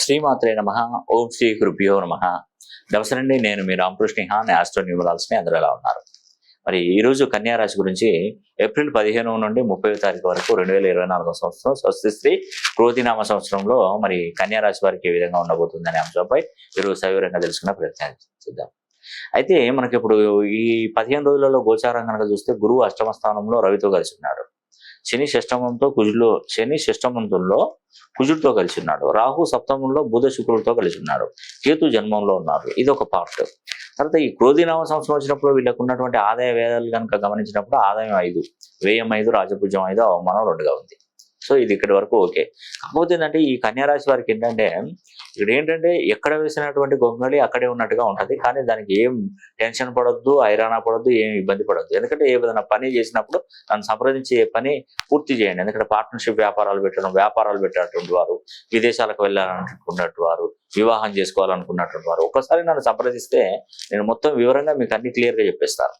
శ్రీమాత్రే నమ. ఓం శ్రీ గురుభ్యో నమ. నమస్కారండి నేను మీ రామకృష్ణ ఆస్ట్రో న్యూమరాల్స్ని అందరూ ఎలా ఉన్నారు? మరి ఈ రోజు కన్యా గురించి ఏప్రిల్ పదిహేను నుండి ముప్పై తారీఖు వరకు రెండు వేల ఇరవై నాలుగో సంవత్సరం స్వస్తి శ్రీ కృతినామ సంవత్సరంలో మరి కన్యారాశి వారికి ఏ విధంగా ఉండబోతుంది అనే అంశంపై ఈరోజు సవివరంగా తెలుసుకునే ప్రయత్నం చేద్దాం. అయితే మనకి ఇప్పుడు ఈ పదిహేను రోజులలో గోచారం కనుక చూస్తే గురువు అష్టమ స్థానంలో రవితో కలిసి ఉన్నాడు. శని షష్టమంతో కుజులో శని షష్టమంతుల్లో కుజుడితో కలిసి ఉన్నాడు రాహు సప్తమంలో బుధ శుక్రుడితో కలిసి ఉన్నాడు కేతు జన్మంలో ఉన్నారు. ఇది ఒక పార్ట్. తర్వాత ఈ క్రోధినామ సంవత్సరం వచ్చినప్పుడు వీళ్ళకు ఉన్నటువంటి ఆదాయ వేదాలు కనుక గమనించినప్పుడు ఆదాయం ఐదు వ్యయం ఐదు రాజపూజ్యం ఐదు అవమానం రెండుగా ఉంది. సో ఇది ఇక్కడి వరకు ఓకే. కాకపోతే ఏంటంటే ఈ కన్యారాశి వారికి ఏంటంటే ఇక్కడ ఏంటంటే ఎక్కడ వేసినటువంటి గొంగళి అక్కడే ఉన్నట్టుగా ఉంటుంది. కానీ దానికి ఏం టెన్షన్ పడొద్దు ఐరాణ పడొద్దు ఏం ఇబ్బంది పడొద్దు. ఎందుకంటే ఏ విధంగా పని చేసినప్పుడు నన్ను సంప్రదించే పని పూర్తి చేయండి. ఎందుకంటే పార్ట్నర్షిప్ వ్యాపారాలు పెట్టడం వ్యాపారాలు పెట్టేటువంటి వారు విదేశాలకు వెళ్ళాలనుకున్నట్టు వారు వివాహం చేసుకోవాలనుకున్నటువంటి వారు ఒకసారి నన్ను సంప్రదిస్తే నేను మొత్తం వివరంగా మీకు అన్ని క్లియర్గా చెప్పేస్తాను.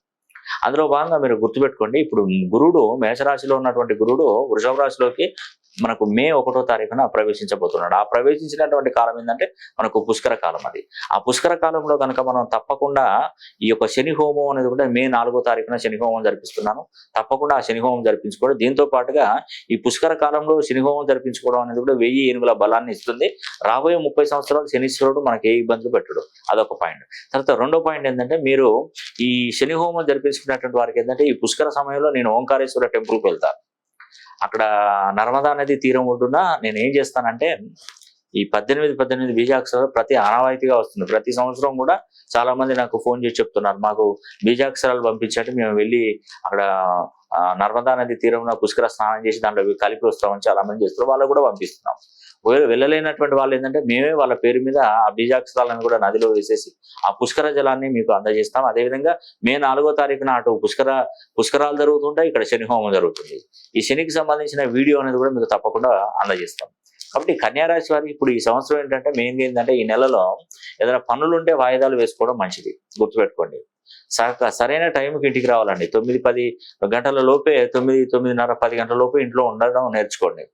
అందులో భాగంగా మీరు గుర్తుపెట్టుకోండి ఇప్పుడు గురుడు మేషరాశిలో ఉన్నటువంటి గురుడు వృషభ రాశిలోకి మనకు మే ఒకటో తారీఖున ప్రవేశించబోతున్నాడు. ఆ ప్రవేశించినటువంటి కాలం ఏంటంటే మనకు పుష్కర కాలం అది. ఆ పుష్కర కాలంలో కనుక మనం తప్పకుండా ఈ యొక్క శని హోమం అనేది కూడా మే నాలుగో తారీఖున శని హోమం జరిపిస్తున్నాను. తప్పకుండా ఆ శని హోమం జరిపించుకోవడం. దీంతో పాటుగా ఈ పుష్కర కాలంలో శని హోమం జరిపించుకోవడం అనేది కూడా వెయ్యి ఏనుగుల బలాన్ని ఇస్తుంది. రాబోయే ముప్పై సంవత్సరాలు శనీశ్వరుడు మనకి ఏ ఇబ్బందులు పెట్టడు. అదొక పాయింట్. తర్వాత రెండో పాయింట్ ఏంటంటే మీరు ఈ శని హోమం జరిపించుకున్నటువంటి వారికి ఏంటంటే ఈ పుష్కర సమయంలో నేను ఓంకారేశ్వర టెంపుల్కి వెళ్తాను. అక్కడ నర్మదా నది తీరం ఒడ్డున నేను ఏం చేస్తానంటే ఈ పద్దెనిమిది పద్దెనిమిది బీజాక్షరాలు ప్రతి ఆనవాయితీగా వస్తుంది. ప్రతి సంవత్సరం కూడా చాలా మంది నాకు ఫోన్ చేసి చెప్తున్నారు. మాకు బీజాక్షరాలు పంపించండి మేము వెళ్ళి అక్కడ నర్మదా నది తీరంలో పుష్కర స్నానం చేసి దాంట్లో కలిపి వస్తామని చాలా మంది చేస్తారు వాళ్ళకు కూడా పంపిస్తున్నాం. వెళ్ళలేనటువంటి వాళ్ళు ఏంటంటే మేమే వాళ్ళ పేరు మీద ఆ బీజాక్షరాలను కూడా నదిలో వేసేసి ఆ పుష్కర జలాన్ని మీకు అందజేస్తాం. అదేవిధంగా మే నాలుగో తారీఖున అటు పుష్కర పుష్కరాలు జరుగుతుంటాయి ఇక్కడ శని హోమం జరుగుతుంది. ఈ శనికి సంబంధించిన వీడియో అనేది కూడా మీకు తప్పకుండా అందజేస్తాం. కాబట్టి కన్యారాశి వారికి ఇప్పుడు ఈ సంవత్సరం ఏంటంటే మెయిన్ ఏంటంటే ఈ నెలలో ఏదైనా పనులుంటే వాయిదాలు వేసుకోవడం మంచిది. గుర్తుపెట్టుకోండి. సరైన టైంకి ఇంటికి రావాలండి. తొమ్మిది పది గంటల లోపే తొమ్మిది తొమ్మిదిన్నర పది గంటల లోపే ఇంట్లో ఉండడం నేర్చుకోండి.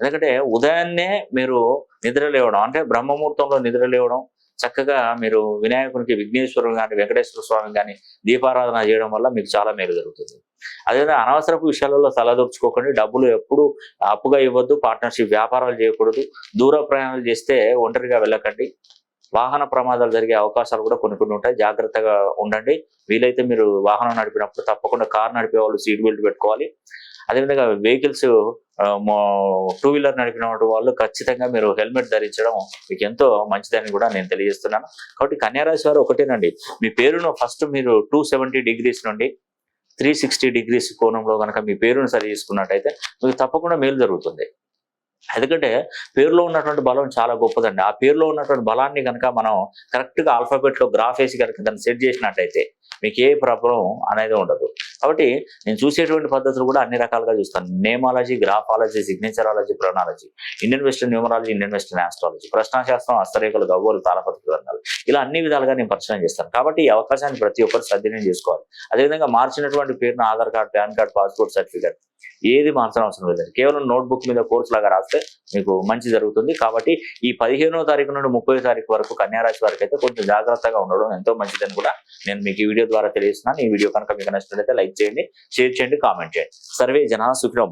ఎందుకంటే ఉదయాన్నే మీరు నిద్ర లేవడం అంటే బ్రహ్మముహూర్తంలో నిద్ర లేవడం చక్కగా మీరు వినాయకునికి విఘ్నేశ్వరుడు కానీ వెంకటేశ్వర స్వామి కానీ దీపారాధన చేయడం వల్ల మీకు చాలా మేలు జరుగుతుంది. అదేవిధంగా అనవసరపు విషయాలలో తలదొచ్చుకోకండి డబ్బులు ఎప్పుడు అప్పుగా ఇవ్వద్దు. పార్ట్నర్షిప్ వ్యాపారాలు చేయకూడదు. దూర ప్రయాణాలు చేస్తే ఒంటరిగా వెళ్ళకండి. వాహన ప్రమాదాలు జరిగే అవకాశాలు కూడా కొన్ని కొన్ని ఉంటాయి. జాగ్రత్తగా ఉండండి. వీలైతే మీరు వాహనం నడిపినప్పుడు తప్పకుండా కార్ నడిపే వాళ్ళు సీట్ బెల్ట్ పెట్టుకోవాలి. అదేవిధంగా వెహికల్స్ టూ వీలర్ నడిపిన వాళ్ళు ఖచ్చితంగా మీరు హెల్మెట్ ధరించడం మీకు ఎంతో మంచిదని కూడా నేను తెలియజేస్తున్నాను. కాబట్టి కన్యారాశి వారు ఒకటేనండి. మీ పేరును ఫస్ట్ మీరు టూ సెవెంటీ డిగ్రీస్ నుండి త్రీ సిక్స్టీ డిగ్రీస్ కోణంలో కనుక మీ పేరును సరి చేసుకున్నట్టయితే మీకు తప్పకుండా మేలు జరుగుతుంది. ఎందుకంటే పేరులో ఉన్నటువంటి బలం చాలా గొప్పదండి. ఆ పేరులో ఉన్నటువంటి బలాన్ని కనుక మనం కరెక్ట్గా ఆల్ఫాబెట్లో గ్రాఫ్ వేసి కనుక దాన్ని సెట్ చేసినట్టయితే మీకు ఏ ప్రాబ్లం అనేది ఉండదు. కాబట్టి నేను చూసేటువంటి పద్ధతులు కూడా అన్ని రకాలుగా చూస్తాను. Nameology graphology signaturology pronology Indian western numerology Indian western astrology ప్రశ్నాశాస్త్రం హస్తరేఖలు గవ్వలు తాళపతి గ్రంథాలు ఇలా అన్ని విధాలుగా నేను పరిచయం చేస్తాను. కాబట్టి ఈ అవకాశాన్ని ప్రతి ఒక్కరు సద్వినియోగం చేసుకోవాలి. అదేవిధంగా మార్చినటువంటి పేరును Aadhaar card PAN card passport certificate ఏది మార్చడం అవసరం లేదు. కేవలం నోట్బుక్ మీద కోర్సు లాగా రాస్తే మీకు మంచి జరుగుతుంది. కాబట్టి ఈ పదిహేనో తారీఖు నుండి ముప్పై తారీఖు వరకు కన్యారాశి వారికి అయితే కొంచెం జాగ్రత్తగా ఉండడం ఎంతో మంచిదని కూడా నేను మీకు ఈ వీడియో ద్వారా తెలియజేస్తున్నాను. ఈ వీడియో కనుక మీకు నచ్చినట్లయితే లైక్ చేయండి షేర్ చేయండి కామెంట్ చేయండి. సర్వే జనా సుఖినో